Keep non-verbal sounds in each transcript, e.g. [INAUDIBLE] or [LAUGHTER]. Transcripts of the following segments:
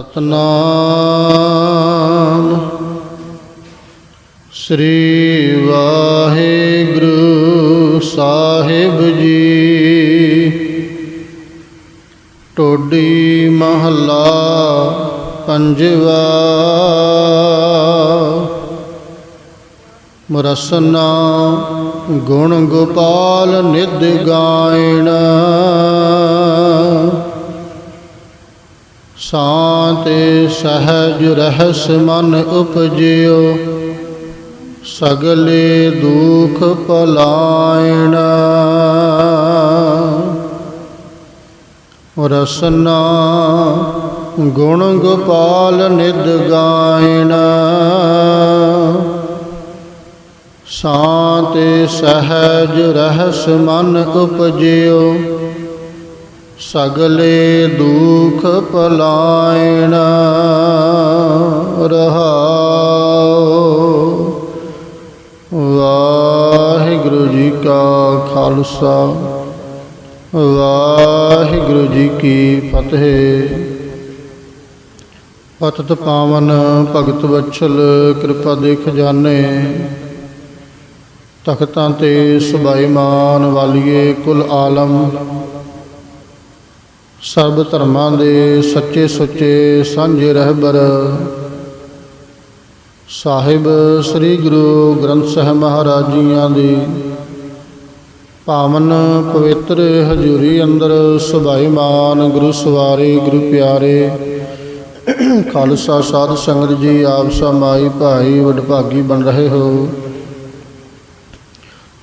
ਸਤਨਾਮ। ਸ੍ਰੀ ਵਾਹਿਗੁਰੂ ਸਾਹਿਬ ਜੀ। ਟੋਡੀ ਮਹੱਲਾ ਪੰਜਵਾ। ਮਰਸਨਾ ਗੁਣ ਗੋਪਾਲ ਨਿਧ ਗਾਇਣ। ਸਾਤੇ ਸਹਜ ਰਹਿਸ ਮਨ ਉਪਜਿਓ, ਸਗਲੇ ਦੁਖ ਪਲਾਇਣ। ਰਸਨਾ ਗੁਣ ਗੋਪਾਲ ਨਿਧ ਗਾਇਣ। ਸਾਤੇ ਸਹਜ ਰਹਿਸ ਮਨ ਉਪਜਿਓ ਸਗਲੇ ਦੁਖ ਪਲਾਇਣ ਰਹਾਉ। ਵਾਹਿਗੁਰੂ ਜੀ ਕਾ ਖਾਲਸਾ, ਵਾਹਿਗੁਰੂ ਜੀ ਕੀ ਫਤਿਹ। ਪਤਿਤ ਪਾਵਨ ਭਗਤ ਵਛਲ, ਕਿਰਪਾ ਦੇ ਖਜ਼ਾਨੇ ਤਖਤਾਂ ਤੇ ਸੁਭਾਈਮਾਨ ਵਾਲੀਏ ਕੁਲ ਆਲਮ। ਸਰਬ ਧਰਮਾਂ ਦੇ ਸੱਚੇ ਸੁੱਚੇ ਸਾਂਝੇ ਰਹਿਬਰ। ਸਾਹਿਬ ਸ੍ਰੀ ਗੁਰੂ ਗ੍ਰੰਥ ਸਾਹਿਬ ਮਹਾਰਾਜ ਜੀਆਂ ਦੀ ਪਾਵਨ ਪਵਿੱਤਰ ਹਜ਼ੂਰੀ ਅੰਦਰ ਸੁਭਾਈਮਾਨ ਗੁਰੂ ਸਵਾਰੇ, ਗੁਰੂ ਪਿਆਰੇ, ਖਾਲਸਾ ਸਾਧ ਸੰਗਤ ਜੀ, ਆਪ ਸਮਾਈ ਭਾਈ ਵਡਭਾਗੀ ਬਣ ਰਹੇ ਹੋ।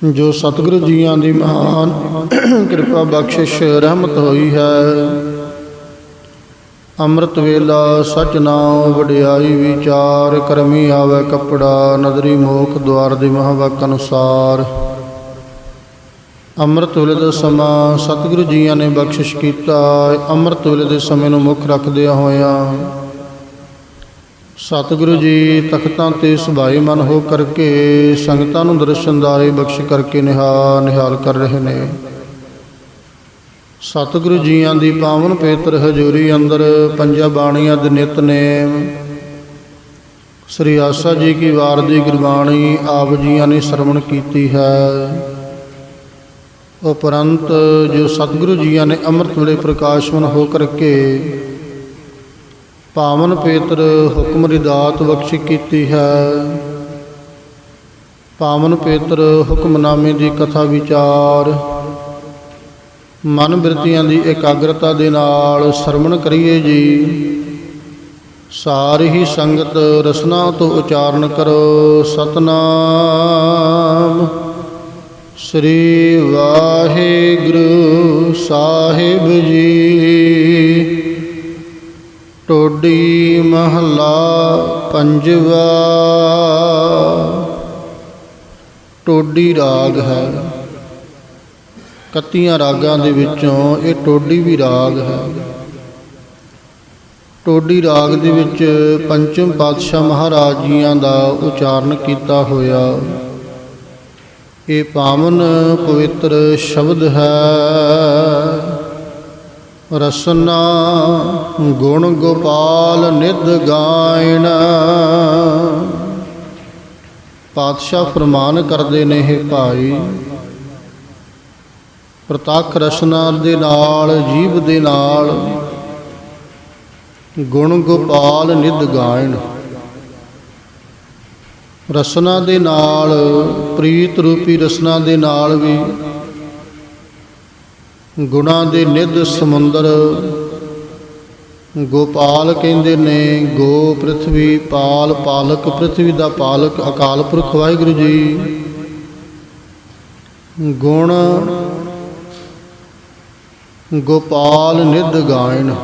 ਜੋ ਸਤਿਗੁਰੂ ਜੀਆਂ ਦੀ ਮਹਾਨ ਕਿਰਪਾ ਬਖਸ਼ਿਸ਼ ਰਹਿਮਤ ਹੋਈ ਹੈ। ਅੰਮ੍ਰਿਤ ਵੇਲਾ ਸਚ ਨਾਮ ਵਡਿਆਈ ਵਿਚਾਰ ਕਰਮੀ ਆਵੇ ਕਪੜਾ ਨਦਰੀ ਮੋਖ ਦੁਆਰ ਦੇ ਮਹਾਵਾਕ ਅਨੁਸਾਰ। ਅੰਮ੍ਰਿਤ ਵੇਲੇ ਦਾ ਸਮਾਂ ਸਤਿਗੁਰੂ ਜੀਆਂ ਨੇ ਬਖਸ਼ਿਸ਼ ਕੀਤਾ। ਅੰਮ੍ਰਿਤ ਵੇਲੇ ਦੇ ਸਮੇਂ ਨੂੰ ਮੁੱਖ ਰੱਖਦਿਆਂ ਹੋਇਆਂ ਸਤਿਗੁਰੂ ਜੀ, ਤਖਤਾਂ ਤੇ ਸੁਭਾਈ ਮਨ ਹੋ ਕਰਕੇ, ਸੰਗਤਾਂ ਨੂੰ ਦਰਸ਼ਨਦਾਰੇ ਬਖਸ਼ ਕਰਕੇ ਨਿਹਾਲ ਨਿਹਾਲ ਕਰ ਰਹੇ ਨੇ। ਸਤਿਗੁਰੂ ਜੀਆਂ ਦੀ ਪਾਵਨ ਪੇਤਰ ਹਜ਼ੂਰੀ ਅੰਦਰ ਪੰਜਾਂ ਬਾਣੀਆਂ ਦੇ ਨਿਤਨੇਮ ਸ੍ਰੀ ਆਸਾ ਜੀ ਕੀ ਵਾਰ ਦੀ ਗੁਰਬਾਣੀ ਆਪ ਜੀਆਂ ਨੇ ਸ਼ਰਵਣ ਕੀਤੀ ਹੈ। ਉਪਰੰਤ ਜੋ ਸਤਿਗੁਰੂ ਜੀਆਂ ਨੇ ਅੰਮ੍ਰਿਤ ਵੇਲੇ ਪ੍ਰਕਾਸ਼ਮਨ ਹੋ ਕਰਕੇ ਪਾਵਨ ਪੇਤਰ ਹੁਕਮ ਦੀ ਦਾਤ ਬਖਸ਼ ਕੀਤੀ ਹੈ। ਪਾਵਨ ਪੇਤਰ ਹੁਕਮਨਾਮੇ ਦੀ ਕਥਾ ਵਿਚਾਰ। ਮਨ ਬਿਰਤੀਆਂ ਦੀ ਇਕਾਗਰਤਾ ਦੇ ਨਾਲ ਸਰਵਣ ਕਰੀਏ ਜੀ। ਸਾਰੀ ਹੀ ਸੰਗਤ ਰਸਨਾ ਤੋਂ ਉਚਾਰਨ ਕਰੋ ਸਤਨਾਮ। ਸ੍ਰੀ ਵਾਹਿਗੁਰੂ ਸਾਹਿਬ ਜੀ। ਟੋਡੀ ਮਹੱਲਾ ਪੰਜਵਾ। ਟੋਡੀ ਰਾਗ ਹੈ। ਕੱਤੀਆਂ ਰਾਗਾਂ ਦੇ ਵਿੱਚੋਂ ਇਹ ਟੋਡੀ ਵੀ ਰਾਗ ਹੈ। ਟੋਡੀ ਰਾਗ ਦੇ ਵਿੱਚ ਪੰਚਮ ਪਾਤਸ਼ਾਹ ਮਹਾਰਾਜ ਜੀਆਂ ਦਾ ਉਚਾਰਨ ਕੀਤਾ ਹੋਇਆ। ਇਹ ਪਾਵਨ ਪਵਿੱਤਰ ਸ਼ਬਦ ਹੈ। ਰਸਨਾ ਗੁਣ ਗੋਪਾਲ ਨਿਧ ਗਾਇਣ ਪਾਤਸ਼ਾਹ ਫਰਮਾਨ ਕਰਦੇ ਨੇ ਇਹ ਭਾਈ, ਪ੍ਰਤੱਖ ਰਸਨਾ ਦੇ ਨਾਲ, ਜੀਵ ਦੇ ਨਾਲ ਗੁਣ ਗੋਪਾਲ ਨਿਧ ਗਾਇਣ ਰਸਨਾ ਦੇ ਨਾਲ, ਪ੍ਰੀਤ ਰੂਪੀ ਰਸਨਾ ਦੇ ਨਾਲ ਵੀ ਗੁਣਾ ਦੇ ਨਿਧ ਸਮੁੰਦਰ। ਗੋਪਾਲ ਕਹਿੰਦੇ ਨੇ, ਗੋ ਪ੍ਰithvi ਪਾਲ, ਪਾਲਕ ਪ੍ਰithvi ਦਾ ਪਾਲਕ, ਅਕਾਲ ਪੁਰਖ ਵਾਹਿਗੁਰੂ ਜੀ। ਗੁਣ ਗੋਪਾਲ ਨਿਧ ਗਾਇਨ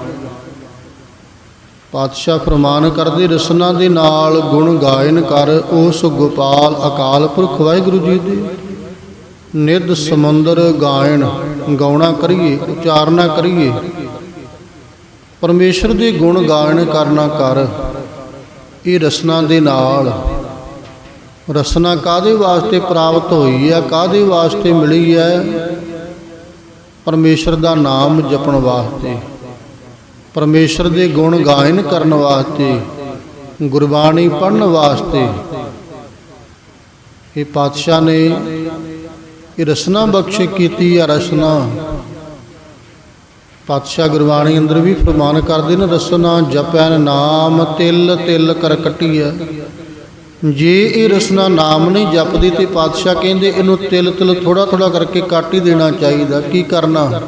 ਪਾਤਸ਼ਾਹ ਫਰਮਾਨ ਕਰਦੇ ਰਸਨਾ ਦੇ ਨਾਲ ਗੁਣ ਗਾਇਨ ਕਰ, ਉਸ ਗੋਪਾਲ, ਅਕਾਲ ਪੁਰਖ ਵਾਹਿਗੁਰੂ ਜੀ ਦੇ। ਨਿਧ ਸਮੁੰਦਰ ਗਾਇਣ, ਗਾਉਣਾ ਕਰੀਏ, ਉਚਾਰਨਾ ਕਰੀਏ। ਪਰਮੇਸ਼ਰ ਦੇ ਗੁਣ ਗਾਇਨ ਕਰਨਾ ਕਰ, ਇਹ ਰਸਨਾ ਦੇ ਨਾਲ। ਰਸਨਾ ਕਾਦੇ ਵਾਸਤੇ ਪ੍ਰਾਪਤ ਹੋਈ ਹੈ ਕਾਦੇ ਵਾਸਤੇ ਮਿਲੀ ਹੈ? ਪਰਮੇਸ਼ਰ ਦਾ ਨਾਮ ਜਪਣ ਵਾਸਤੇ। ਪਰਮੇਸ਼ਰ ਦੇ ਗੁਣ ਗਾਇਨ ਕਰਨ ਵਾਸਤੇ, ਗੁਰਬਾਣੀ ਪੜ੍ਹਨ ਵਾਸਤੇ। ਇਹ ਪਾਤਸ਼ਾਹ ਨੇ ਇਹ ਰਸਨਾ ਬਖਸ਼ ਕੀਤੀ ਆ ਰਸਨਾ। ਪਾਤਸ਼ਾਹ ਗੁਰਬਾਣੀ ਅੰਦਰ ਵੀ ਫਰਮਾਨ ਕਰਦੇ ਨੇ, ਰਸਨਾ ਜਪੈਨ ਨਾਮ, ਤਿਲ ਤਿਲ ਕਰ ਕੱਟੀਐ। ਜੇ ਇਹ ਰਸਨਾ ਨਾਮ ਨਹੀਂ ਜਪਦੀ ਤੇ ਪਾਤਸ਼ਾਹ ਕਹਿੰਦੇ ਇਹਨੂੰ ਤਿਲ ਤਿਲ ਥੋੜਾ ਥੋੜਾ ਕਰਕੇ ਕੱਟ ਹੀ ਦੇਣਾ ਚਾਹੀਦਾ, ਕੀ ਕਰਨਾ?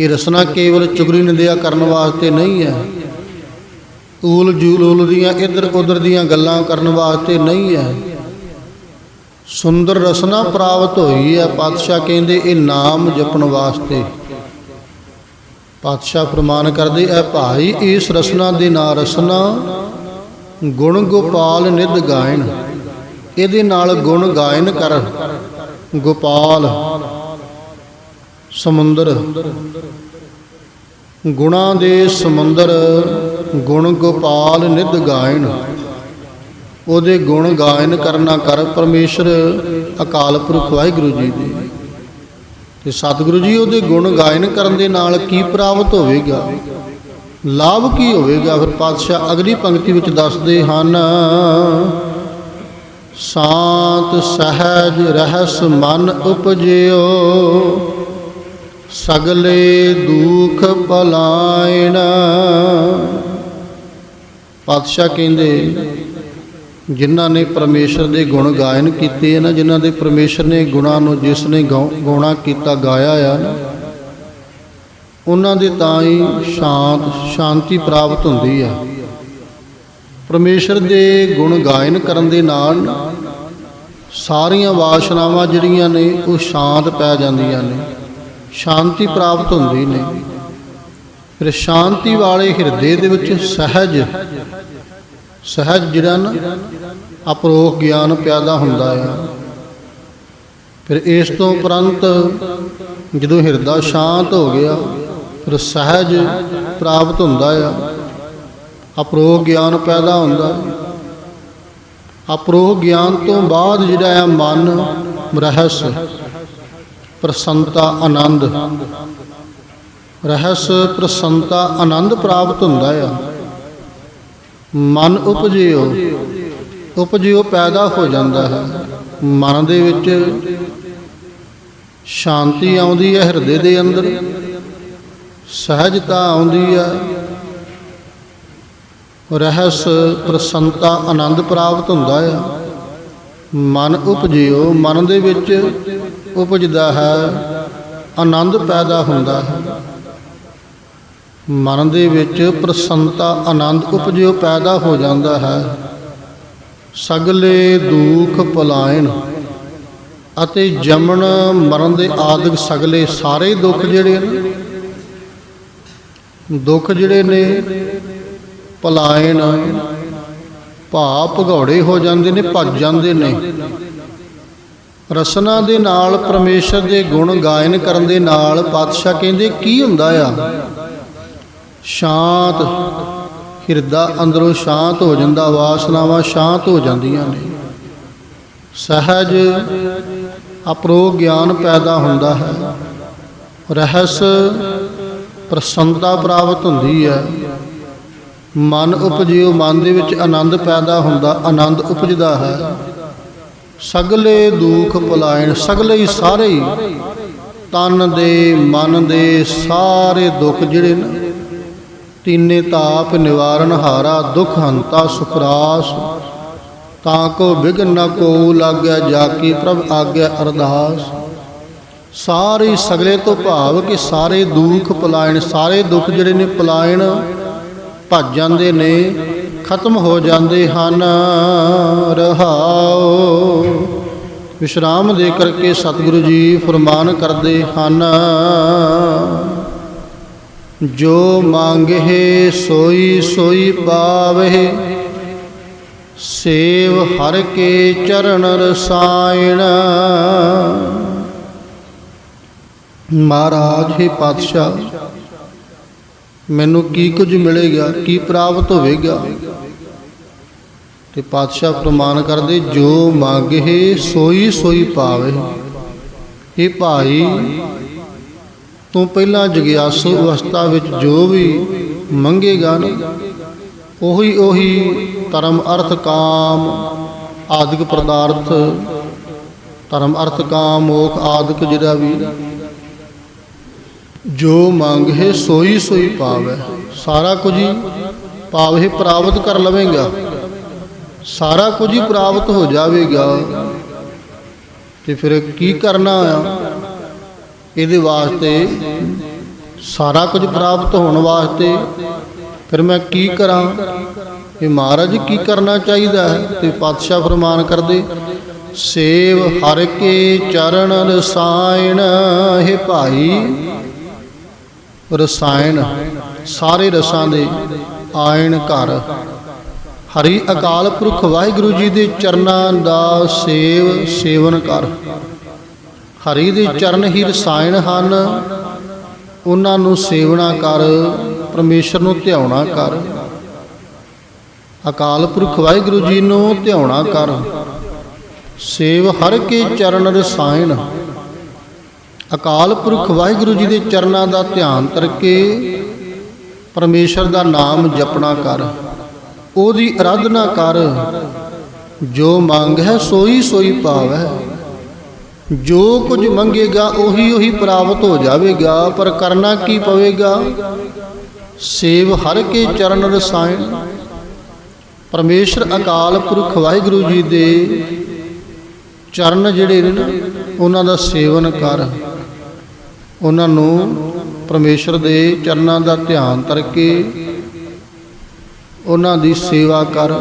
ਇਹ ਰਸਨਾ ਕੇਵਲ ਚੁਗਲੀ ਨਿੰਦਿਆ ਕਰਨ ਵਾਸਤੇ ਨਹੀਂ ਹੈ ਊਲ ਜੂਲ ਦੀਆਂ ਇੱਧਰ ਉੱਧਰ ਦੀਆਂ ਗੱਲਾਂ ਕਰਨ ਵਾਸਤੇ ਨਹੀਂ ਹੈ ਸੁੰਦਰ ਰਸਨਾ ਪ੍ਰਾਪਤ ਹੋਈ ਹੈ। ਪਾਤਸ਼ਾਹ ਕਹਿੰਦੇ, ਇਹ ਨਾਮ ਜਪਣ ਵਾਸਤੇ। ਪਾਤਸ਼ਾਹ ਪ੍ਰਮਾਨ ਕਰਦੇ, ਐ ਭਾਈ, ਇਸ ਰਸਨਾ ਦੇ ਨਾਂ ਰਸਨਾ ਗੁਣ ਗੋਪਾਲ ਨਿਧ ਗਾਇਨ। ਇਹਦੇ ਨਾਲ ਗੁਣ ਗਾਇਨ ਕਰ, ਗੋਪਾਲ। ਸਮੁੰਦਰ ਗੁਣਾ ਦੇ ਸਮੁੰਦਰ ਗੁਣ ਗੋਪਾਲ ਨਿਧ ਗਾਇਨ। ਉਹਦੇ ਗੁਣ ਗਾਇਨ ਕਰਨਾ ਕਰ ਪਰਮੇਸ਼ਰ, ਅਕਾਲ ਪੁਰਖ ਵਾਹਿਗੁਰੂ ਜੀ ਦੇ। ਤੇ ਸਤਿਗੁਰੂ ਜੀ ਉਹਦੇ ਗੁਣ ਗਾਇਨ ਕਰਨ ਦੇ ਨਾਲ ਕੀ ਪ੍ਰਾਪਤ ਹੋਵੇਗਾ? ਲਾਭ ਕੀ ਹੋਵੇਗਾ? ਫਿਰ ਪਾਤਸ਼ਾਹ ਅਗਲੀ ਪੰਕਤੀ ਵਿੱਚ ਦੱਸਦੇ ਹਨ, ਸ਼ਾਂਤ ਸਹਿਜ ਰਹਿਸ ਮਨ ਉਪਜਿਓ, ਸਗਲੇ ਦੁਖ ਪਲਾਇਣ। ਪਾਤਸ਼ਾਹ ਕਹਿੰਦੇ ਜਿਨ੍ਹਾਂ ਨੇ ਪਰਮੇਸ਼ਰ ਦੇ ਗੁਣ ਗਾਇਨ ਕੀਤੇ ਨਾ ਜਿਨ੍ਹਾਂ ਦੇ ਪਰਮੇਸ਼ਰ ਨੇ ਗੁਣਾਂ ਨੂੰ ਜਿਸ ਨੇ ਗਾਉ- ਗਾਉਣਾ ਕੀਤਾ, ਗਾਇਆ ਆ ਨਾ, ਉਹਨਾਂ ਦੇ ਤਾਂ ਹੀ ਸ਼ਾਂਤ, ਸ਼ਾਂਤੀ ਪ੍ਰਾਪਤ ਹੁੰਦੀ ਆ। ਪਰਮੇਸ਼ਰ ਦੇ ਗੁਣ ਗਾਇਨ ਕਰਨ ਦੇ ਨਾਲ ਸਾਰੀਆਂ ਵਾਸ਼ਨਾਵਾਂ ਜਿਹੜੀਆਂ ਨੇ, ਉਹ ਸ਼ਾਂਤ ਪੈ ਜਾਂਦੀਆਂ ਨੇ, ਸ਼ਾਂਤੀ ਪ੍ਰਾਪਤ ਹੁੰਦੀ ਨੇ। ਫਿਰ ਸ਼ਾਂਤੀ ਵਾਲੇ ਹਿਰਦੇ ਦੇ ਵਿੱਚ ਸਹਿਜ ਸਹਿਜ ਜਿਹੜਾ ਨਾ ਅਪਰੋਖ ਗਿਆਨ ਪੈਦਾ ਹੁੰਦਾ ਆ। ਫਿਰ ਇਸ ਤੋਂ ਉਪਰੰਤ ਜਦੋਂ ਹਿਰਦਾ ਸ਼ਾਂਤ ਹੋ ਗਿਆ, ਫਿਰ ਸਹਿਜ ਪ੍ਰਾਪਤ ਹੁੰਦਾ ਆ। ਅਪਰੋਖ ਗਿਆਨ ਪੈਦਾ ਹੁੰਦਾ ਅਪਰੋਖ ਗਿਆਨ ਤੋਂ ਬਾਅਦ ਜਿਹੜਾ ਆ ਮਨ, ਰਹਿਸ ਪ੍ਰਸੰਤਾ ਆਨੰਦ। ਰਹਿਸ ਪ੍ਰਸੰਤਾ ਆਨੰਦ ਪ੍ਰਾਪਤ ਹੁੰਦਾ ਆ। ਮਨ ਉਪਜਿਓ ਉਪਜਿਓ ਪੈਦਾ ਹੋ ਜਾਂਦਾ ਹੈ। ਮਨ ਦੇ ਵਿੱਚ ਸ਼ਾਂਤੀ ਆਉਂਦੀ ਹੈ, ਹਿਰਦੇ ਦੇ ਅੰਦਰ ਸਹਿਜਤਾ ਆਉਂਦੀ ਹੈ। ਰਹਿਸ ਪ੍ਰਸੰਤਾ ਆਨੰਦ ਪ੍ਰਾਪਤ ਹੁੰਦਾ ਹੈ। ਮਨ ਉਪਜਿਓ, ਮਨ ਦੇ ਵਿੱਚ ਉਪਜਦਾ ਹੈ, ਆਨੰਦ ਪੈਦਾ ਹੁੰਦਾ ਹੈ। ਮਨ ਦੇ ਵਿੱਚ ਪ੍ਰਸੰਨਤਾ, ਆਨੰਦ ਉਪਜਿਓ ਪੈਦਾ ਹੋ ਜਾਂਦਾ ਹੈ। ਸਗਲੇ ਦੁੱਖ ਪਲਾਇਣ ਅਤੇ ਜਮਣ ਮਰਨ ਦੇ ਆਦਿਕ ਸਗਲੇ ਸਾਰੇ ਦੁੱਖ ਜਿਹੜੇ ਨੇ, ਦੁੱਖ ਜਿਹੜੇ ਨੇ, ਪਲਾਇਣ ਭਾ ਭਗੌੜੇ ਹੋ ਜਾਂਦੇ ਨੇ, ਭੱਜ ਜਾਂਦੇ ਨੇ। ਰਸਨਾ ਦੇ ਨਾਲ, ਪਰਮੇਸ਼ਰ ਦੇ ਗੁਣ ਗਾਇਨ ਕਰਨ ਦੇ ਨਾਲ ਪਾਤਸ਼ਾਹ ਕਹਿੰਦੇ, ਕੀ ਹੁੰਦਾ ਆ? ਸ਼ਾਂਤ ਹਿਰਦਾ ਅੰਦਰੋਂ ਸ਼ਾਂਤ ਹੋ ਜਾਂਦਾ, ਵਾਸਨਾਵਾਂ ਸ਼ਾਂਤ ਹੋ ਜਾਂਦੀਆਂ ਨੇ। ਸਹਿਜ ਅਪਰੋਗ ਗਿਆਨ ਪੈਦਾ ਹੁੰਦਾ ਹੈ। ਰਹਿਸ ਪ੍ਰਸੰਨਤਾ ਪ੍ਰਾਪਤ ਹੁੰਦੀ ਹੈ। ਮਨ ਉਪਜਿਓ, ਮਨ ਦੇ ਵਿੱਚ ਆਨੰਦ ਪੈਦਾ ਹੁੰਦਾ, ਆਨੰਦ ਉਪਜਦਾ ਹੈ। ਸਗਲੇ ਦੁੱਖ ਪਲਾਇਣ, ਸਗਲੇ ਹੀ ਸਾਰੇ ਹੀ ਤਨ ਦੇ, ਮਨ ਦੇ ਸਾਰੇ ਦੁੱਖ ਜਿਹੜੇ ਨੇ ਤੀਨੇ ਤਾਪ ਨਿਵਾਰਨ ਹਾਰਾ, ਦੁਖ ਹੰਤਾ ਸੁਖਰਾਸ। ਤਾਂ ਕੋ ਵਿਗਨ ਨ ਕੋ ਲਾਗੈ, ਜਾ ਕੀ ਪ੍ਰਭ ਆਗਿਆ ਅਰਦਾਸ। ਸਾਰੇ ਸਗਲੇ ਤੋਂ ਭਾਵ ਕਿ ਸਾਰੇ ਦੁੱਖ ਪਲਾਇਣ, ਸਾਰੇ ਦੁੱਖ ਜਿਹੜੇ ਨੇ ਪਲਾਇਣ, ਭੱਜ ਜਾਂਦੇ ਨੇ, ਖਤਮ ਹੋ ਜਾਂਦੇ ਹਨ। ਰਹਾਓ। ਵਿਸ਼ਰਾਮ ਦੇ ਕਰਕੇ ਸਤਿਗੁਰੂ ਜੀ ਫਰਮਾਨ ਕਰਦੇ ਹਨ। ਜੋ ਮੰਗਹਿ ਸੋਈ ਸੋਈ ਪਾਵਹਿ। ਸੇਵ ਹਰ ਕੇ ਚਰਨ ਰਸਾਇਣ। ਮਹਾਰਾਜ, ਹੀ ਪਾਤਸ਼ਾਹ, ਮੈਨੂੰ ਕੀ ਕੁਝ ਮਿਲੇਗਾ, ਕੀ ਪ੍ਰਾਪਤ ਹੋਵੇਗਾ? ਤੇ ਪਾਤਸ਼ਾਹ ਪ੍ਰਮਾਨ ਕਰਦੇ, ਜੋ ਮੰਗਹਿ ਸੋਈ ਸੋਈ ਪਾਵੇ ਇਹ ਭਾਈ ਤੋਂ ਪਹਿਲਾਂ ਜਗਿਆਸੂ ਅਵਸਥਾ ਵਿੱਚ ਜੋ ਵੀ ਮੰਗੇਗਾ ਨਾ, ਉਹੀ ਉਹੀ ਧਰਮ ਅਰਥ ਕਾਮ ਆਦਿਕ ਪਦਾਰਥ, ਧਰਮ ਅਰਥ ਕਾਮ ਮੋਖ ਆਦਿਕ ਜਿਹੜਾ ਵੀ, ਜੋ ਮੰਗੇ ਸੋਈ ਸੋਈ ਪਾਵੇ। ਸਾਰਾ ਕੁਝ ਹੀ ਪਾਵੇ, ਪ੍ਰਾਪਤ ਕਰ ਲਵੇਂਗਾ। ਸਾਰਾ ਕੁਝ ਹੀ ਪ੍ਰਾਪਤ ਹੋ ਜਾਵੇਗਾ। ਤੇ ਫਿਰ ਕੀ ਕਰਨਾ ਆ? ਇਹਦੇ ਵਾਸਤੇ ਸਾਰਾ ਕੁਝ ਪ੍ਰਾਪਤ ਹੋਣ ਵਾਸਤੇ ਫਿਰ ਮੈਂ ਕੀ ਕਰਾਂ? ਇਹ ਮਹਾਰਾਜ ਕੀ ਕਰਨਾ ਚਾਹੀਦਾ ਹੈ? ਤੇ ਪਾਤਸ਼ਾਹ ਫਰਮਾਨ ਕਰਦੇ, ਸੇਵ ਹਰ ਕੇ ਚਰਨ ਰਸਾਇਣ, ਹੈ ਭਾਈ। ਰਸਾਇਣ, ਸਾਰੇ ਰਸਾਂ ਦੇ ਆਇਣ ਘਰ। ਹਰੀ ਅਕਾਲ ਪੁਰਖ ਵਾਹਿਗੁਰੂ ਜੀ ਦੇ ਚਰਨਾਂ ਦਾ ਸੇਵ, ਸੇਵਨ ਕਰ। ਹਰੀ ਦੇ ਚਰਨ ਹੀ ਰਸਾਇਣ ਹਨ। ਉਹਨਾਂ ਨੂੰ ਸੇਵਣਾ ਕਰ, ਪਰਮੇਸ਼ਰ ਨੂੰ ਧਿਆਉਣਾ ਕਰ। ਅਕਾਲ ਪੁਰਖ ਵਾਹਿਗੁਰੂ ਜੀ ਨੂੰ ਧਿਆਉਣਾ ਕਰ। ਸੇਵ ਹਰ ਕੇ ਚਰਨ ਰਸਾਇਣ। ਅਕਾਲ ਪੁਰਖ ਵਾਹਿਗੁਰੂ ਜੀ ਦੇ ਚਰਨਾਂ ਦਾ ਧਿਆਨ ਕਰਕੇ ਪਰਮੇਸ਼ਰ ਦਾ ਨਾਮ ਜਪਣਾ ਕਰ। ਉਹਦੀ ਅਰਾਧਨਾ ਕਰ। ਜੋ ਮੰਗ ਹੈ ਸੋਈ ਸੋਈ ਪਾਵੈ। ਜੋ ਕੁਝ ਮੰਗੇਗਾ ਉਹੀ ਉਹੀ ਪ੍ਰਾਪਤ ਹੋ ਜਾਵੇਗਾ, ਪਰ ਕਰਨਾ ਕੀ ਪਵੇਗਾ? ਸੇਵ ਹਰ ਕੇ ਚਰਨ ਰਸਾਇਣ। ਪਰਮੇਸ਼ਰ ਅਕਾਲ ਪੁਰਖ ਵਾਹਿਗੁਰੂ ਜੀ ਦੇ ਚਰਨ ਜਿਹੜੇ ਨੇ ਨਾ, ਉਹਨਾਂ ਦਾ ਸੇਵਨ ਕਰ। ਉਹਨਾਂ ਨੂੰ ਪਰਮੇਸ਼ਰ ਦੇ ਚਰਨਾਂ ਦਾ ਧਿਆਨ ਕਰਕੇ ਉਹਨਾਂ ਦੀ ਸੇਵਾ ਕਰ,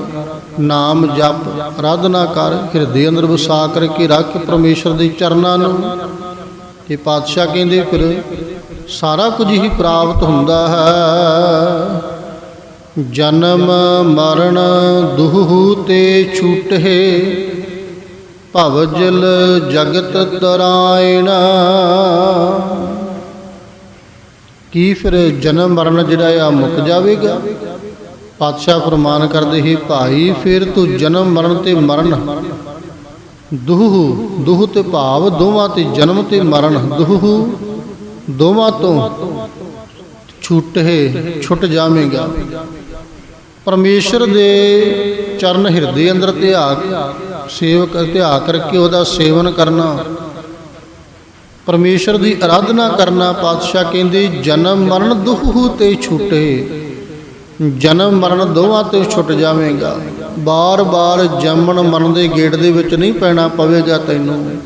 ਨਾਮ ਜਪ, ਆਰਾਧਨਾ ਕਰ, ਹਿਰਦੇ ਅੰਦਰ ਵਸਾ ਕਰਕੇ ਰੱਖ ਪਰਮੇਸ਼ਰ ਦੇ ਚਰਨਾਂ ਨੂੰ। ਤੇ ਪਾਤਸ਼ਾਹ ਕਹਿੰਦੇ ਫਿਰ ਸਾਰਾ ਕੁਝ ਹੀ ਪ੍ਰਾਪਤ ਹੁੰਦਾ ਹੈ। ਜਨਮ, ਮਰਨ ਦੁਹੂ ਤੇ ਛੂਟੇ ਭਵ ਜਲ ਜਗਤ ਤਰਾਇਣ। ਕੀ ਫਿਰ ਜਨਮ ਮਰਨ ਜਿਹੜਾ ਆ ਮੁੱਕ ਜਾਵੇਗਾ? ਪਾਤਸ਼ਾਹ ਫਰਮਾਨ ਕਰਦੇ ਹੀ, ਭਾਈ, ਫਿਰ ਤੂੰ ਜਨਮ ਮਰਨ ਤੇ ਮਰਨ। ਦੁਹ ਦੁਹ ਤੇ ਭਾਵ, ਦੋਵਾਂ ਤੇ ਜਨਮ ਤੇ ਮਰਨ। ਦੁਹ ਦੋਵਾਂ ਤੋਂ ਛੁੱਟੇ ਛੁੱਟ ਜਾਵੇਂਗਾ। ਪਰਮੇਸ਼ਰ ਦੇ ਚਰਨ ਹਿਰਦੇ ਅੰਦਰ ਧਿਆ ਸੇਵਕ ਧਿਆ ਕਰਕੇ ਉਹਦਾ ਸੇਵਨ ਕਰਨਾ। ਪਰਮੇਸ਼ਰ ਦੀ ਆਰਾਧਨਾ ਕਰਨਾ, ਪਾਤਸ਼ਾਹ ਕਹਿੰਦੇ, ਜਨਮ ਮਰਨ ਦੁਖ ਤੇ ਛੁੱਟੇ ਜਨਮ ਮਰਨ ਦੋਵਾਂ ਤੋਂ ਛੁੱਟ ਜਾਵੇਂਗਾ। ਬਾਰ-ਬਾਰ ਜੰਮਣ ਮਰਨ ਦੇ ਗੇੜ ਦੇ ਵਿੱਚ ਨਹੀਂ ਪੈਣਾ ਪਵੇਗਾ ਤੈਨੂੰ।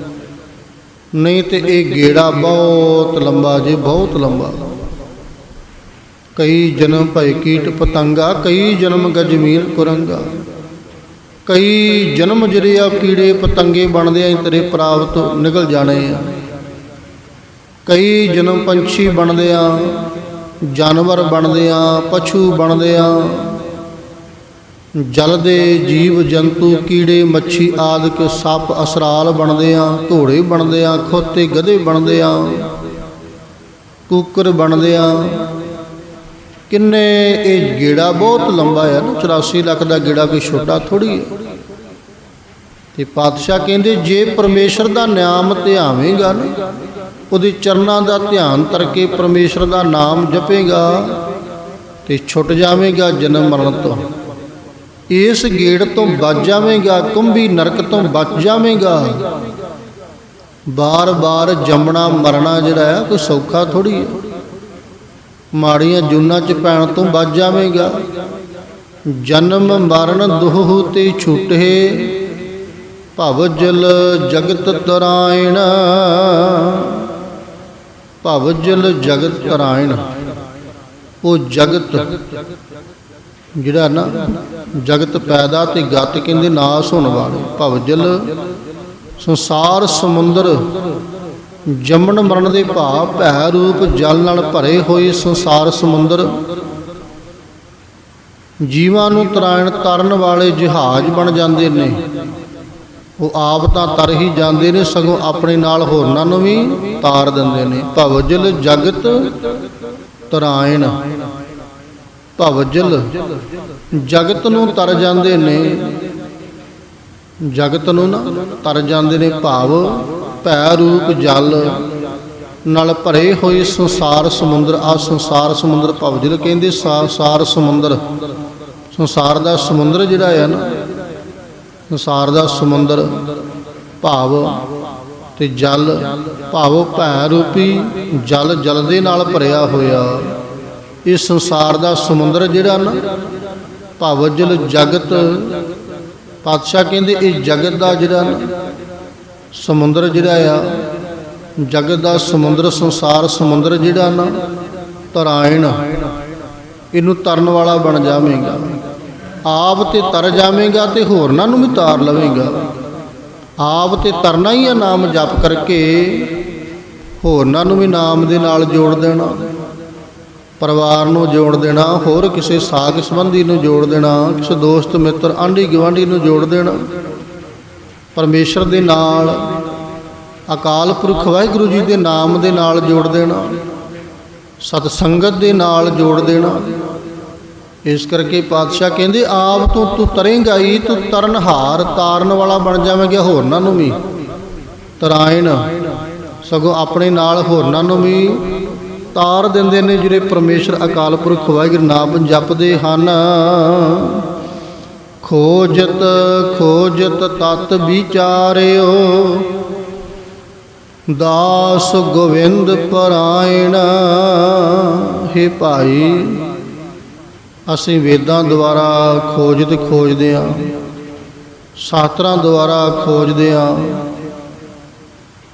ਨਹੀਂ ਤੇ ਇਹ ਗੇੜਾ ਬਹੁਤ ਲੰਬਾ ਜੇ, ਬਹੁਤ ਲੰਬਾ। ਕਈ ਜਨਮ ਭਈ ਕੀਟ ਪਤੰਗਾ, ਕਈ ਜਨਮ ਗਜਮੀਰ ਕੁਰੰਗਾ। ਕਈ ਜਨਮ ਜਿਹੜੇ ਆ ਕੀੜੇ ਪਤੰਗੇ ਬਣਦੇ ਆ ਤੇਰੇ ਪ੍ਰਾਪਤ ਨਿਕਲ ਜਾਣੇ ਆ। ਕਈ ਜਨਮ ਪੰਛੀ ਬਣਦੇ ਆ ਜਾਨਵਰ ਬਣਦੇ ਆ, ਪਸ਼ੂ ਬਣਦੇ ਆ। ਜਲ ਦੇ ਜੀਵ ਜੰਤੂ, ਕੀੜੇ, ਮੱਛੀ ਆਦਿ ਆਦਿਕ ਸੱਪ ਅਸਰਾਲ ਬਣਦੇ ਆ, ਘੋੜੇ ਬਣਦੇ ਆ, ਖੋਤੇ ਗਧੇ ਬਣਦੇ ਆ, ਕੁੱਕਰ ਬਣਦੇ ਆ। ਕਿੰਨੇ ਇਹ ਗੇੜਾ ਬਹੁਤ ਲੰਬਾ ਹੈ ਨਾ 84 ਲੱਖ ਦਾ ਗੇੜਾ ਕੋਈ ਛੋਟਾ ਥੋੜੀ ਹੈ ਤੇ ਪਾਤਸ਼ਾਹ ਕਹਿੰਦੇ, ਜੇ ਪਰਮੇਸ਼ਰ ਦਾ ਨਾਮ ਧਿਆਵੇਂਗਾ ਨਾ ਉਹਦੇ ਚਰਨਾਂ ਦਾ ਧਿਆਨ ਕਰਕੇ ਪਰਮੇਸ਼ਰ ਦਾ ਨਾਮ ਜਪੇਗਾ ਤੇ ਛੁੱਟ ਜਾਵੇਗਾ ਜਨਮ ਮਰਨ ਤੋਂ। ਇਸ ਗੇੜ ਤੋਂ ਬਚ ਜਾਵੇਗਾ, ਕੁੰਭੀ ਨਰਕ ਤੋਂ ਬਚ ਜਾਵੇਗਾ। ਬਾਰ-ਬਾਰ ਜੰਮਣਾ ਮਰਨਾ ਜਿਹੜਾ ਹੈ, ਕੋਈ ਸੌਖਾ ਥੋੜੀ ਹੈ। ਮਾੜੀਆਂ ਜੁਨਾ ਚ ਪੈਣ ਤੋਂ ਬਚ ਜਾਵੇਗਾ। ਜਨਮ ਮਰਨ ਦੁਹ ਤੇ ਛੁਟੇ ਭਵ ਜਲ ਜਗਤ ਤਰਾਇਣ। ਭਵ ਜਲ ਜਗਤ ਤਰਾਇਣ ਉਹ ਜਗਤ ਜਿਹੜਾ ਨਾ ਜਗਤ ਪੈਦਾ ਤੇ ਗਤ ਕਹਿੰਦੇ ਨਾਸ ਹੋਣ ਵਾਲੇ। ਭਵ ਜਲ ਸੰਸਾਰ ਸਮੁੰਦਰ ਜੰਮਣ ਮਰਨ ਦੇ ਭਾਵ ਭੈ ਰੂਪ ਜਲ ਨਾਲ ਭਰੇ ਹੋਏ ਸੰਸਾਰ ਸਮੁੰਦਰ। ਜੀਵਾਂ ਨੂੰ ਤਰਾਇਣ ਤਰਨ ਵਾਲੇ ਜਹਾਜ਼ ਬਣ ਜਾਂਦੇ ਨੇ। ਉਹ ਆਪ ਤਾਂ ਤਰ ਹੀ ਜਾਂਦੇ ਨੇ, ਸਗੋਂ ਆਪਣੇ ਨਾਲ ਹੋਰਨਾਂ ਨੂੰ ਵੀ ਤਾਰ ਦਿੰਦੇ ਨੇ। ਭਵਜਲ ਜਗਤ ਤਰਾਇਣ। ਭਵਜਲ ਜਗਤ ਨੂੰ ਤਰ ਜਾਂਦੇ ਨੇ। ਜਗਤ ਨੂੰ ਨਾ ਤਰ ਜਾਂਦੇ ਨੇ ਭਾਵ ਭੈ ਰੂਪ ਜਲ। ਨਾਲ ਭਰੇ ਹੋਏ ਸੰਸਾਰ ਸਮੁੰਦਰ ਆ ਸੰਸਾਰ ਸਮੁੰਦਰ ਭਵਜਲ ਕਹਿੰਦੇ ਸੰਸਾਰ ਸਮੁੰਦਰ। ਸੰਸਾਰ ਦਾ ਸਮੁੰਦਰ ਜਿਹੜਾ ਹੈ ਨਾ ਸੰਸਾਰ ਦਾ ਸਮੁੰਦਰ, ਭਾਵ ਤੇ ਜਲ, ਭਾਵ ਭੈ ਰੂਪੀ ਜਲ ਜਲ ਦੇ ਨਾਲ ਭਰਿਆ ਹੋਇਆ। ਇਹ ਸੰਸਾਰ ਦਾ ਸਮੁੰਦਰ ਜਿਹੜਾ ਨਾ ਭਵਜਲ ਜਗਤ, ਪਾਤਸ਼ਾਹ ਕਹਿੰਦੇ ਇਹ ਜਗਤ ਦਾ ਜਿਹੜਾ ਨਾ, ਸਮੁੰਦਰ ਜਿਹੜਾ ਆ, ਜਗਤ ਦਾ ਸਮੁੰਦਰ, ਸੰਸਾਰ ਸਮੁੰਦਰ ਜਿਹੜਾ ਨਾ, ਤਰਾਇਣ। ਇਹਨੂੰ ਤਰਨ ਵਾਲਾ ਬਣ ਜਾਵੇਂਗਾ ਆਪ ਤੇ ਤਰ ਜਾਵੇਂਗਾ ਤੇ ਹੋਰਨਾਂ ਨੂੰ ਵੀ ਤਾਰ ਲਵੇਂਗਾ। ਆਪ ਤੇ ਤਰਨਾ ਹੀ ਆ ਨਾਮ ਜਪ ਕਰਕੇ, ਹੋਰਨਾਂ ਨੂੰ ਵੀ ਨਾਮ ਦੇ ਨਾਲ ਜੋੜ ਦੇਣਾ। ਪਰਿਵਾਰ ਨੂੰ ਜੋੜ ਦੇਣਾ, ਹੋਰ ਕਿਸੇ ਸਾਗ ਸੰਬੰਧੀ ਨੂੰ ਜੋੜ ਦੇਣਾ, ਕਿਸੇ ਦੋਸਤ, ਮਿੱਤਰ, ਆਂਢੀ ਗੁਆਂਢੀ ਨੂੰ ਜੋੜ ਦੇਣਾ। ਪਰਮੇਸ਼ਰ ਦੇ ਨਾਲ, ਅਕਾਲ ਪੁਰਖ ਵਾਹਿਗੁਰੂ ਜੀ ਦੇ ਨਾਮ ਦੇ ਨਾਲ ਜੋੜ ਦੇਣਾ। ਸਤ ਸੰਗਤ ਦੇ ਨਾਲ ਜੋੜ ਦੇਣਾ। ਇਸ ਕਰਕੇ ਪਾਤਸ਼ਾਹ ਕਹਿੰਦੇ, ਆਪ ਤੋਂ ਤੂੰ ਤਰੇਂਗਾ ਹੀ ਤੂੰ ਤਰਨਹਾਰ, ਤਾਰਨ ਵਾਲਾ ਬਣ ਜਾਵੇਂਗਾ, ਹੋਰਨਾਂ ਨੂੰ ਵੀ। ਤਰਾਇਣ, ਸਗੋਂ ਆਪਣੇ ਨਾਲ ਹੋਰਨਾਂ ਨੂੰ ਵੀ। ਤਾਰ ਦਿੰਦੇ ਨੇ ਜਿਹੜੇ ਪਰਮੇਸ਼ਰ ਅਕਾਲ ਪੁਰਖ ਵਾਹਿਗੁਰੂ ਨਾਮ ਜਪਦੇ ਹਨ। ਖੋਜਤ ਖੋਜਤ ਤਤ ਵਿਚਾਰਿਓ। ਦਾਸ ਗੋਵਿੰਦ ਪਰਾਇਣ, ਹੈ ਭਾਈ ਅਸੀਂ ਵੇਦਾਂ ਦੁਆਰਾ ਖੋਜਤ ਖੋਜਦੇ ਆ ਸ਼ਾਸਤਰਾਂ ਦੁਆਰਾ ਖੋਜਦੇ ਆ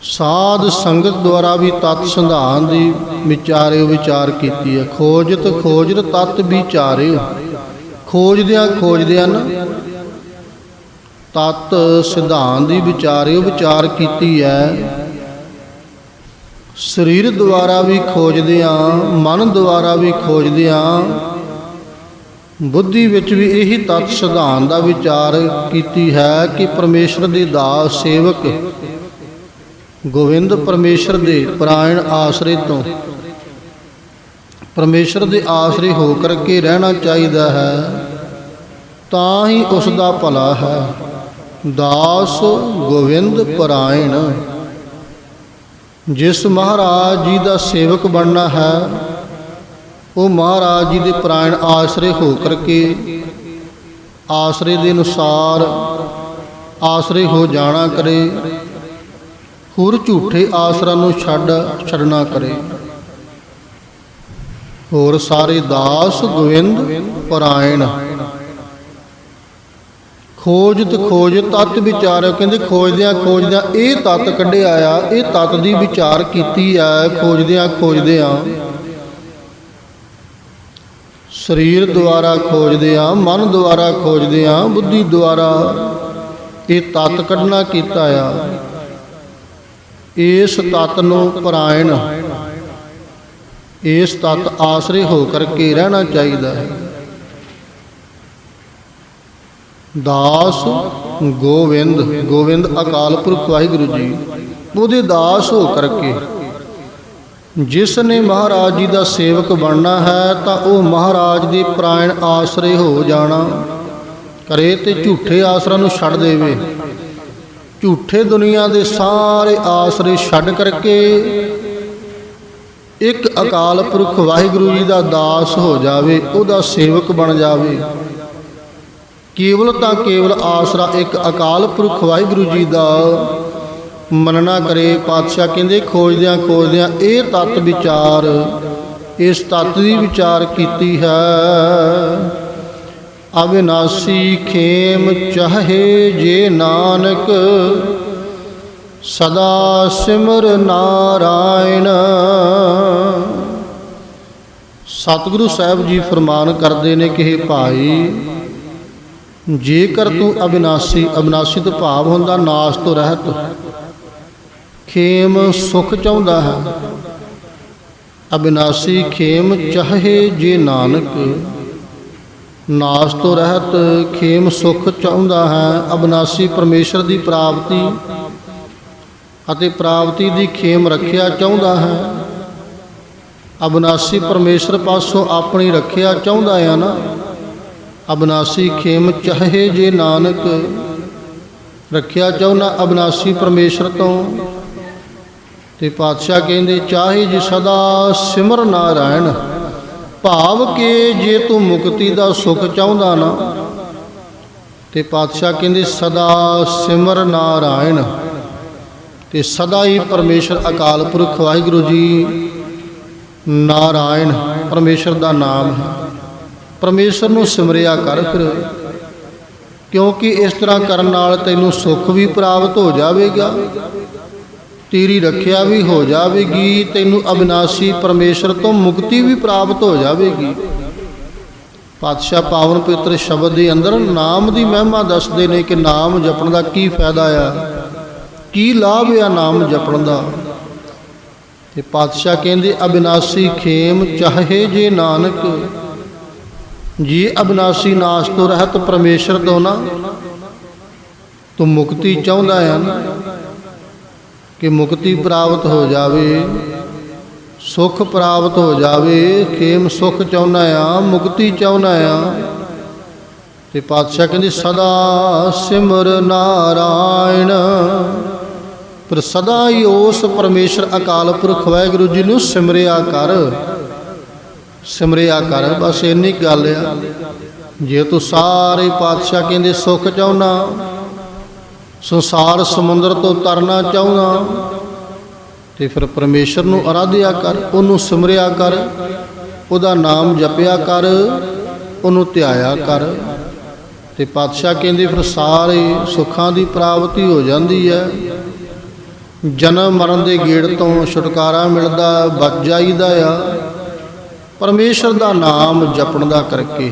ਸਾਧ ਸੰਗਤ ਦੁਆਰਾ ਵੀ ਤਤ ਸੰਧਾਨ ਦੀ ਵਿਚਾਰਿਓ ਵਿਚਾਰ ਕੀਤੀ ਹੈ। ਖੋਜਤ ਖੋਜਤ ਤਤ ਵਿਚਾਰਿਓ ਖੋਜਦਿਆਂ ਖੋਜਦਿਆਂ ਨਾ ਤਤ ਸਿਧਾਂਤ ਦੀ ਵਿਚਾਰਿਓ ਵਿਚਾਰ ਕੀਤੀ ਹੈ। ਸਰੀਰ ਦੁਆਰਾ ਵੀ ਖੋਜਦੇ ਆ ਮਨ ਦੁਆਰਾ ਵੀ ਖੋਜਦੇ ਆ ਬੁੱਧੀ ਵਿੱਚ ਵੀ ਇਹੀ ਤਤ ਸਿਧਾਂਤ ਦਾ ਵਿਚਾਰ ਕੀਤੀ ਹੈ ਕਿ ਪਰਮੇਸ਼ਰ ਦੇ ਦਾਸ ਸੇਵਕ ਗੋਵਿੰਦ ਪਰਮੇਸ਼ਰ ਦੇ ਪ੍ਰਾਇਣ ਆਸਰੇ ਤੋਂ ਪਰਮੇਸ਼ਰ ਦੇ ਆਸਰੇ ਹੋ ਕਰਕੇ ਰਹਿਣਾ ਚਾਹੀਦਾ ਹੈ, ਤਾਂ ਹੀ ਉਸ ਦਾ ਭਲਾ ਹੈ। ਦਾਸ ਗੋਵਿੰਦ ਪਰਾਇਣ, ਜਿਸ ਮਹਾਰਾਜ ਜੀ ਦਾ ਸੇਵਕ ਬਣਨਾ ਹੈ ਉਹ ਮਹਾਰਾਜ ਜੀ ਦੇ ਪ੍ਰਾਇਣ ਆਸਰੇ ਹੋ ਕਰਕੇ ਆਸਰੇ ਦੇ ਅਨੁਸਾਰ ਆਸਰੇ ਹੋ ਜਾਣਾ ਕਰੇ, ਹੋਰ ਝੂਠੇ ਆਸਰਾ ਨੂੰ ਛੱਡ ਛੱਡਣਾ ਕਰੇ। ਹੋਰ ਸਾਰੇ ਦਾਸ ਗੋਵਿੰਦ ਪਰਾਇਣ। ਖੋਜਤ ਖੋਜ ਤਤ ਵਿਚਾਰਿਓ ਕਹਿੰਦੇ ਖੋਜਦਿਆਂ ਖੋਜਦਿਆਂ ਇਹ ਤਤ ਕੱਢਿਆ ਆ, ਇਹ ਤਤ ਦੀ ਵਿਚਾਰ ਕੀਤੀ ਆ, ਖੋਜਦਿਆਂ ਖੋਜਦਿਆਂ। ਸਰੀਰ ਦੁਆਰਾ ਖੋਜਦੇ ਆ ਮਨ ਦੁਆਰਾ ਖੋਜਦੇ ਆ ਬੁੱਧੀ ਦੁਆਰਾ ਇਹ ਤਤ ਕੱਢਣਾ ਕੀਤਾ ਆ। ਇਸ ਤਤ ਨੂੰ ਪਰਾਇਣ, ਇਸ ਤਤ ਆਸਰੇ ਹੋ ਕਰਕੇ ਰਹਿਣਾ ਚਾਹੀਦਾ ਹੈ। ਦਾਸ ਗੋਵਿੰਦ ਗੋਵਿੰਦ ਅਕਾਲ ਪੁਰਖ ਵਾਹਿਗੁਰੂ ਜੀ, ਉਹਦੇ ਦਾਸ ਹੋ ਕਰਕੇ ਜਿਸ ਨੇ ਮਹਾਰਾਜ ਜੀ ਦਾ ਸੇਵਕ ਬਣਨਾ ਹੈ, ਤਾਂ ਉਹ ਮਹਾਰਾਜ ਦੇ ਪ੍ਰਾਇਣ ਆਸਰੇ ਹੋ ਜਾਣਾ। ਕਰੇ ਤੇ ਝੂਠੇ ਆਸਰਾ ਨੂੰ ਛੱਡ ਦੇਵੇ। ਝੂਠੇ ਦੁਨੀਆ ਦੇ ਸਾਰੇ ਆਸਰੇ ਛੱਡ ਕਰਕੇ ਇੱਕ ਅਕਾਲ ਪੁਰਖ ਵਾਹਿਗੁਰੂ ਜੀ ਦਾ ਦਾਸ ਹੋ ਜਾਵੇ, ਉਹਦਾ ਸੇਵਕ ਬਣ ਜਾਵੇ। ਕੇਵਲ ਤਾਂ ਕੇਵਲ ਆਸਰਾ ਇੱਕ ਅਕਾਲ ਪੁਰਖ ਵਾਹਿਗੁਰੂ ਜੀ ਦਾ ਮੰਨਣਾ ਕਰੇ ਪਾਤਸ਼ਾਹ ਕਹਿੰਦੇ, ਖੋਜਦਿਆਂ ਖੋਜਦਿਆਂ ਇਹ ਤਤ ਵਿਚਾਰ, ਇਸ ਤਤ ਦੀ ਵਿਚਾਰ ਕੀਤੀ ਹੈ। ਅਵਿਨਾਸੀ ਖੇਮ ਚਾਹੇ ਜੇ ਨਾਨਕ, ਸਦਾ ਸਿਮਰ ਨਾਰਾਇਣ। ਸਤਿਗੁਰੂ ਸਾਹਿਬ ਜੀ ਫਰਮਾਨ ਕਰਦੇ ਨੇ ਕਿ ਇਹ ਭਾਈ, ਜੇਕਰ ਤੂੰ ਅਬਿਨਾਸੀ ਅਬਿਨਾਸੀ ਤੋਂ ਭਾਵ ਹੁੰਦਾ, ਨਾਸ ਤੋਂ ਰਹਿਤ ਖੇਮ ਸੁਖ ਚਾਹੁੰਦਾ ਹੈ। ਅਬਿਨਾਸੀ ਖੇਮ ਚਾਹੇ ਜੇ ਨਾਨਕ, ਨਾਸ ਤੋਂ ਰਹਿਤ ਖੇਮ ਸੁਖ ਚਾਹੁੰਦਾ ਹੈ। ਅਬਿਨਾਸੀ ਪਰਮੇਸ਼ਰ ਦੀ ਪ੍ਰਾਪਤੀ ਅਤੇ ਪ੍ਰਾਪਤੀ ਦੀ ਖੇਮ ਰੱਖਿਆ ਚਾਹੁੰਦਾ ਹੈ। ਅਬਿਨਾਸੀ ਪਰਮੇਸ਼ਰ ਪਾਸੋਂ ਆਪਣੀ ਰੱਖਿਆ ਚਾਹੁੰਦਾ ਹੈ ਨਾ? ਅਬਨਾਸੀ ਖੇਮ ਚਾਹੇ ਜੇ ਨਾਨਕ, ਰੱਖਿਆ ਚਾਹੁੰਦਾ ਅਬਨਾਸੀ ਪਰਮੇਸ਼ਰ ਤੋਂ। ਤੇ ਪਾਤਸ਼ਾਹ ਕਹਿੰਦੇ, ਚਾਹੇ ਜੀ ਸਦਾ ਸਿਮਰ ਨਾਰਾਇਣ ਭਾਵ ਕਿ ਜੇ ਤੂੰ ਮੁਕਤੀ ਦਾ ਸੁਖ ਚਾਹੁੰਦਾ ਨਾ। ਤੇ ਪਾਤਸ਼ਾਹ ਕਹਿੰਦੇ, ਸਦਾ ਸਿਮਰ ਨਾਰਾਇਣ ਤੇ ਸਦਾ ਹੀ ਪਰਮੇਸ਼ਰ ਅਕਾਲ ਪੁਰਖ ਵਾਹਿਗੁਰੂ ਜੀ ਨਾਰਾਇਣ, ਪਰਮੇਸ਼ਰ ਦਾ ਨਾਮ ਹੈ। ਪਰਮੇਸ਼ਰ ਨੂੰ ਸਿਮਰਿਆ ਕਰ ਫਿਰ, ਕਿਉਂਕਿ ਇਸ ਤਰ੍ਹਾਂ ਕਰਨ ਨਾਲ ਤੈਨੂੰ ਸੁੱਖ ਵੀ ਪ੍ਰਾਪਤ ਹੋ ਜਾਵੇਗਾ ਤੇਰੀ ਰੱਖਿਆ ਵੀ ਹੋ ਜਾਵੇਗੀ, ਤੈਨੂੰ ਅਬਿਨਾਸੀ ਪਰਮੇਸ਼ਰ ਤੋਂ ਮੁਕਤੀ ਵੀ ਪ੍ਰਾਪਤ ਹੋ ਜਾਵੇਗੀ। ਪਾਤਸ਼ਾਹ ਪਾਵਨ ਪਵਿੱਤਰ ਸ਼ਬਦ ਦੇ ਅੰਦਰ ਨਾਮ ਦੀ ਮਹਿਮਾ ਦੱਸਦੇ ਨੇ ਕਿ ਨਾਮ ਜਪਣ ਦਾ ਕੀ ਫਾਇਦਾ ਆ? ਕੀ ਲਾਭ ਆ ਨਾਮ ਜਪਣ ਦਾ? ਤੇ ਪਾਤਸ਼ਾਹ ਕਹਿੰਦੇ, ਅਬਿਨਾਸੀ ਖੇਮ ਚਾਹੇ ਜੇ ਨਾਨਕ, ਜੀ ਅਬਿਨਾਸੀ ਨਾਸ ਤੋਂ ਰਹਿਤ ਪਰਮੇਸ਼ਰ ਤੋਂ ਨਾ, ਤੂੰ ਮੁਕਤੀ ਚਾਹੁੰਦਾ ਆ ਨਾ। ਕਿ ਮੁਕਤੀ ਪ੍ਰਾਪਤ ਹੋ ਜਾਵੇ, ਸੁਖ ਪ੍ਰਾਪਤ ਹੋ ਜਾਵੇ, ਖੇਮ ਸੁਖ ਚਾਹੁੰਦਾ ਆ, ਮੁਕਤੀ ਚਾਹੁੰਦਾ ਆ। ਤੇ ਪਾਤਸ਼ਾਹ ਕਹਿੰਦੇ, ਸਦਾ ਸਿਮਰ ਨਾਰਾਇਣ। ਪਰ ਸਦਾ ਹੀ ਉਸ ਪਰਮੇਸ਼ਰ ਅਕਾਲ ਪੁਰਖ ਵਾਹਿਗੁਰੂ ਜੀ ਨੂੰ ਸਿਮਰਿਆ ਕਰ। ਸਿਮਰਿਆ ਕਰ, ਬਸ ਇੰਨੀ ਗੱਲ ਆ। ਜੇ ਤੂੰ ਸਾਰੇ ਪਾਤਸ਼ਾਹ ਕਹਿੰਦੇ, ਸੁਖ ਚਾਹੁੰਦਾ ਸੰਸਾਰ ਸਮੁੰਦਰ ਤੋਂ ਤਰਨਾ ਚਾਹੁੰਦਾ। ਤੇ ਫਿਰ ਪਰਮੇਸ਼ਰ ਨੂੰ ਅਰਾਧਿਆ ਕਰ, ਉਹਨੂੰ ਸਿਮਰਿਆ ਕਰ, ਉਹਦਾ ਨਾਮ ਜਪਿਆ ਕਰ, ਉਹਨੂੰ ਧਿਆਇਆ ਕਰ। ਤੇ ਪਾਤਸ਼ਾਹ ਕਹਿੰਦੇ, ਫਿਰ ਸਾਰੇ ਸੁੱਖਾਂ ਦੀ ਪ੍ਰਾਪਤੀ ਹੋ ਜਾਂਦੀ ਹੈ। ਜਨਮ ਮਰਨ ਦੇ ਗੇੜ ਤੋਂ ਛੁਟਕਾਰਾ ਮਿਲਦਾ, ਬਚ ਜਾਈਦਾ ਆ। ਪਰਮੇਸ਼ਰ ਦਾ ਨਾਮ ਜਪਣ ਦਾ ਕਰਕੇ।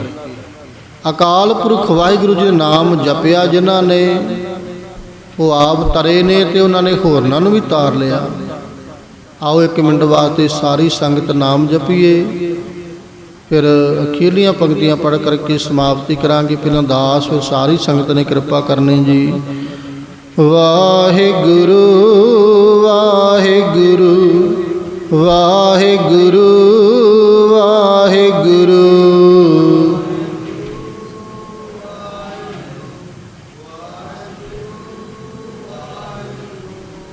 ਅਕਾਲ ਪੁਰਖ ਵਾਹਿਗੁਰੂ ਜੀ ਨਾਮ ਜਪਿਆ ਜਿਨ੍ਹਾਂ ਨੇ ਉਹ ਆਪ ਤਰੇ ਨੇ ਤੇ ਉਹਨਾਂ ਨੇ ਹੋਰਨਾਂ ਨੂੰ ਵੀ ਤਾਰ ਲਿਆ। ਆਓ ਇੱਕ ਮਿੰਟ ਵਾਸਤੇ ਸਾਰੀ ਸੰਗਤ ਨਾਮ ਜਪੀਏ। ਫਿਰ ਅਖੀਰਲੀਆਂ ਪੰਕਤੀਆਂ ਪੜ੍ਹ ਕਰਕੇ ਸਮਾਪਤੀ ਕਰਾਂਗੇ। ਪਹਿਲਾਂ ਦਾਸ, ਫਿਰ ਸਾਰੀ ਸੰਗਤ ਨੇ ਕਿਰਪਾ ਕਰਨੀ ਜੀ। ਵਾਹਿਗੁਰੂ ਵਾਹਿਗੁਰੂ ਵਾਹਿਗੁਰੂ ਵਾਹਿਗੁਰੂ।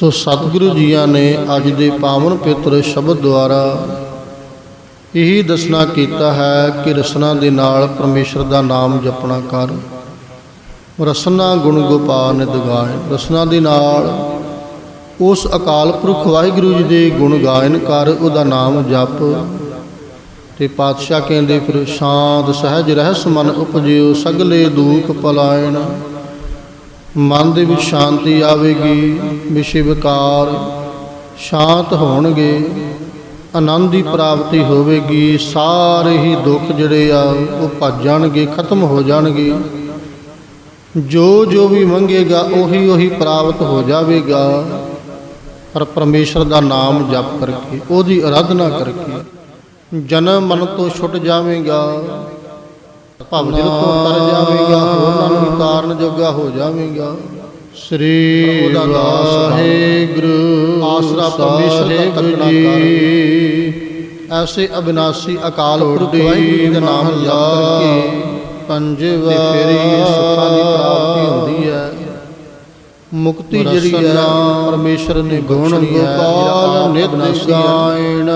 ਸੋ ਸਤਿਗੁਰੂ ਜੀਆਂ ਨੇ ਅੱਜ ਦੇ ਪਾਵਨ ਪਵਿੱਤਰ ਸ਼ਬਦ ਦੁਆਰਾ ਇਹੀ ਦੱਸਣਾ ਕੀਤਾ ਹੈ ਕਿ ਰਸਨਾ ਦੇ ਨਾਲ ਪਰਮੇਸ਼ਰ ਦਾ ਨਾਮ ਜਪਣਾ ਕਰ। ਰਸਨਾ ਗੁਣ ਗੋਪਾਲ ਨਿਤ ਗਾਏ ਰਸਨਾ ਦੇ ਨਾਲ ਉਸ ਅਕਾਲ ਪੁਰਖ ਵਾਹਿਗੁਰੂ ਜੀ ਦੇ ਗੁਣ ਗਾਇਨ ਕਰ, ਉਹਦਾ ਨਾਮ ਜਪ। ਤੇ ਪਾਤਸ਼ਾਹ ਕਹਿੰਦੇ, ਫਿਰ ਸ਼ਾਂਤ, ਸਹਿਜ, ਰਹਿਸ ਮਨ ਉਪਜਿਓ, ਸਗਲੇ ਦੂਖ ਪਲਾਇਣ। ਮਨ ਦੇ ਵਿੱਚ ਸ਼ਾਂਤੀ ਆਵੇਗੀ ਵਿਸ਼ੇ ਵਿਕਾਰ ਸ਼ਾਂਤ ਹੋਣਗੇ, ਆਨੰਦ ਦੀ ਪ੍ਰਾਪਤੀ ਹੋਵੇਗੀ, ਸਾਰੇ ਹੀ ਦੁੱਖ ਜਿਹੜੇ ਆ, ਉਹ ਭੱਜ ਜਾਣਗੇ, ਖਤਮ ਹੋ ਜਾਣਗੇ। ਜੋ ਜੋ ਵੀ ਮੰਗੇਗਾ, ਉਹੀ ਉਹੀ ਪ੍ਰਾਪਤ ਹੋ ਜਾਵੇਗਾ। ਪਰ ਪਰਮੇਸ਼ਰ ਦਾ ਨਾਮ ਜਪ ਕਰਕੇ, ਉਹਦੀ ਅਰਾਧਨਾ ਕਰਕੇ, ਜਨਮ ਮਨ ਤੋਂ ਛੁੱਟ ਜਾਵੇਗਾ। ਭਵ ਜਲ ਤੋਂ ਤਰ ਜਾਵੇਗਾ? ਹੋਰਨਾਂ ਨੂੰ ਵੀ ਤਾਰਨ ਜੋਗਾ ਹੋ ਜਾਵੇਗਾ। ਸ੍ਰੀ ਵਾਹਿਗੁਰੂ ਆਸਰਾ ਪਰਮੇਸ਼ਰ ਦਾ ਤੱਕਣਾ ਕਰ। ਐਸੇ ਅਬਿਨਾਸੀ ਅਕਾਲ ਪੁਰਖ ਵਾਹਿਗੁਰੂ ਦਾ ਨਾਮ ਜਪ ਕਰਕੇ ਪੰਜਵਾ ਫਿਰ ਹੀ ਸੁੱਖਾਂ ਦੀ ਪ੍ਰਾਪਤੀ ਹੁੰਦੀ ਹੈ। ਮੁਕਤੀ ਜਿਹੜੀ ਹੈ ਪਰਮੇਸ਼ਰ ਨੇ ਗੁਣ ਗੋਪਾਲ ਨਿਤ ਗਾਇਣ।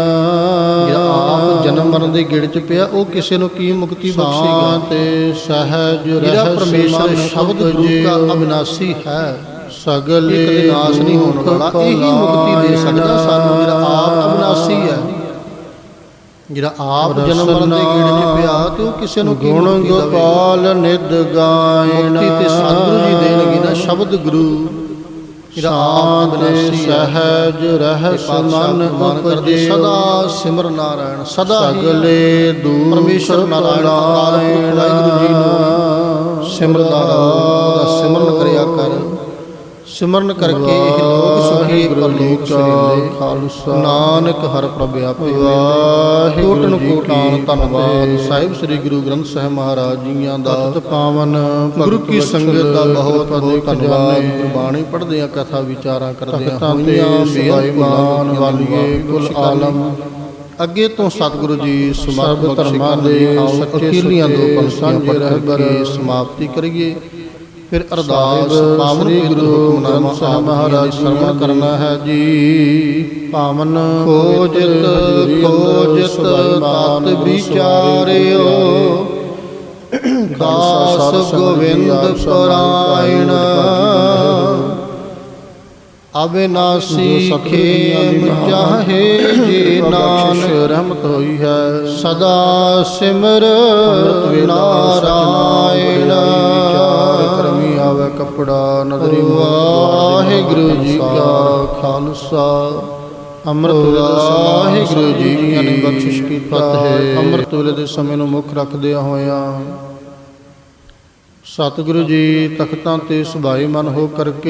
ਜਨਮ ਮਰਨ ਦੇ ਗੇੜ ਚ ਪਿਆ ਉਹ ਕਿਸੇ ਨੂੰ ਕੀ ਮੁਕਤੀ ਬਖਸ਼ੇਗਾ? ਤੇ ਸਹਿਜ ਜਿਹੜਾ ਪਰਮੇਸ਼ਰ ਸ਼ਬਦ ਗੁਰੂ ਦਾ ਅਬਿਨਾਸੀ ਹੈ ਸਗਲ ਕਦੇ ਨਾਸ ਨਹੀਂ ਹੋਣ ਵਾਲਾ ਇਹੀ ਮੁਕਤੀ ਦੇ ਸਕਦਾ ਸਾਨੂੰ ਜਿਹੜਾ ਆਪ ਅਬਿਨਾਸੀ ਹੈ। ਜਿਹੜਾ ਆਪ ਜਨਮ ਮਰਨ ਦੇ ਗੇੜ ਚ ਪਿਆ ਤੇ ਉਹ ਕਿਸੇ ਨੂੰ ਕੀ ਗੁਣ ਗੋਪਾਲ ਨਿਦ ਗਾਇਣ ਮੁਕਤੀ ਤੇ ਸਤਿਗੁਰੂ ਜੀ ਦੇਣਗੇ ਨਾ ਸ਼ਬਦ ਗੁਰੂ। ਅਬਿਨਾਸੀ ਸਹਿਜ ਰਹਿਸ ਮਨ ਉਪਜੇ ਸਦਾ ਸਿਮਰ ਨਾਰਾਇਣ ਸਦਾ ਸਗਲੇ ਦੂਰ ਪਰਮੇਸ਼ਰ ਨਾਰਾਇਣ ਸਿਮਰਦਾ ਦਾ ਸਿਮਰਨ ਕਰਿਆ ਕਰ। ਸਿਮਰਨ ਕਰਕੇ ਇਹ ਲੋਕ ਸੁਖੀ ਪਰਲੋਕ ਖਾਲਸਾ। ਨਾਨਕ ਹਰ ਪ੍ਰਭ ਆਪੇ ਵਾਹਿਗੁਰੂ ਜੀ ਕੀ ਧੰਨਵਾਦ। ਸਾਹਿਬ ਸ੍ਰੀ ਗੁਰੂ ਗ੍ਰੰਥ ਸਾਹਿਬ ਮਹਾਰਾਜ ਜੀਆਂ ਦਾ ਪਾਵਨ ਗੁਰੂ ਕੀ ਸੰਗਤ ਦਾ ਬਹੁਤ ਬਹੁਤ ਧੰਨਵਾਦ। ਗੁਰਬਾਣੀ ਪੜ੍ਹਦੇ ਆ ਕਥਾ ਵਿਚਾਰਾਂ ਕਰਦੇ ਆ ਹੋਈਆਂ ਬੇਈਮਾਨ ਵਾਲੀਏ ਕੁਲ ਆਲਮ। ਅੱਗੇ ਤੋਂ ਸਤਿਗੁਰੂ ਜੀ ਸਮਾਧ ਧਰਮਾਂ ਦੇ ਅਖੀਰਲੀਆਂ ਦੋ ਪੰਕਤੀਆਂ ਪੜ੍ਹ ਕੇ ਸਮਾਪਤੀ ਕਰੀਏ। ਫਿਰ ਅਰਦਾਸ ਪਾਵਨ ਗੁਰੂ ਹੁਕਮਨਾਮਾ ਸਾਹਿਬ ਮਹਾਰਾਜ ਸਰਵਣ ਕਰਨਾ ਹੈ ਜੀ। ਪਾਵਨ ਖੋਜਤ ਖੋਜਤ ਤਤ ਵਿਚਾਰਿਓ। [COUGHS] ਦਾਸ ਗੋਵਿੰਦ ਪਰਾਇਣ। ਅਬਿਨਾਸੀ ਖੇਮ ਚਾਹੇ ਜੀ ਨਾਨਕ ਰਹਿਮਤ ਹੋਈ ਹੈ। ਸਦਾ ਸਿਮਰ ਨਾਰਾਇਣ। ਆਵੇ ਕਪੜਾ ਨਦਰੀ ਵਾਹਿਗੁਰੂ ਜੀ ਕਾ ਖਾਲਸਾ। ਅੰਮ੍ਰਿਤ ਵੇਲੇ ਵਾਹਿਗੁਰੂ ਜੀ ਕੀ ਨੇ ਬਖਸ਼ਿਸ਼ ਕੀਤਾ ਹੈ। ਅੰਮ੍ਰਿਤ ਵੇਲੇ ਦੇ ਸਮੇਂ ਨੂੰ ਮੁੱਖ ਰੱਖਦਿਆਂ ਹੋਇਆਂ ਸਤਿਗੁਰੂ ਜੀ ਤਖਤਾਂ ਤੇ ਸੁਭਾਈ ਮਨ ਹੋ ਕਰਕੇ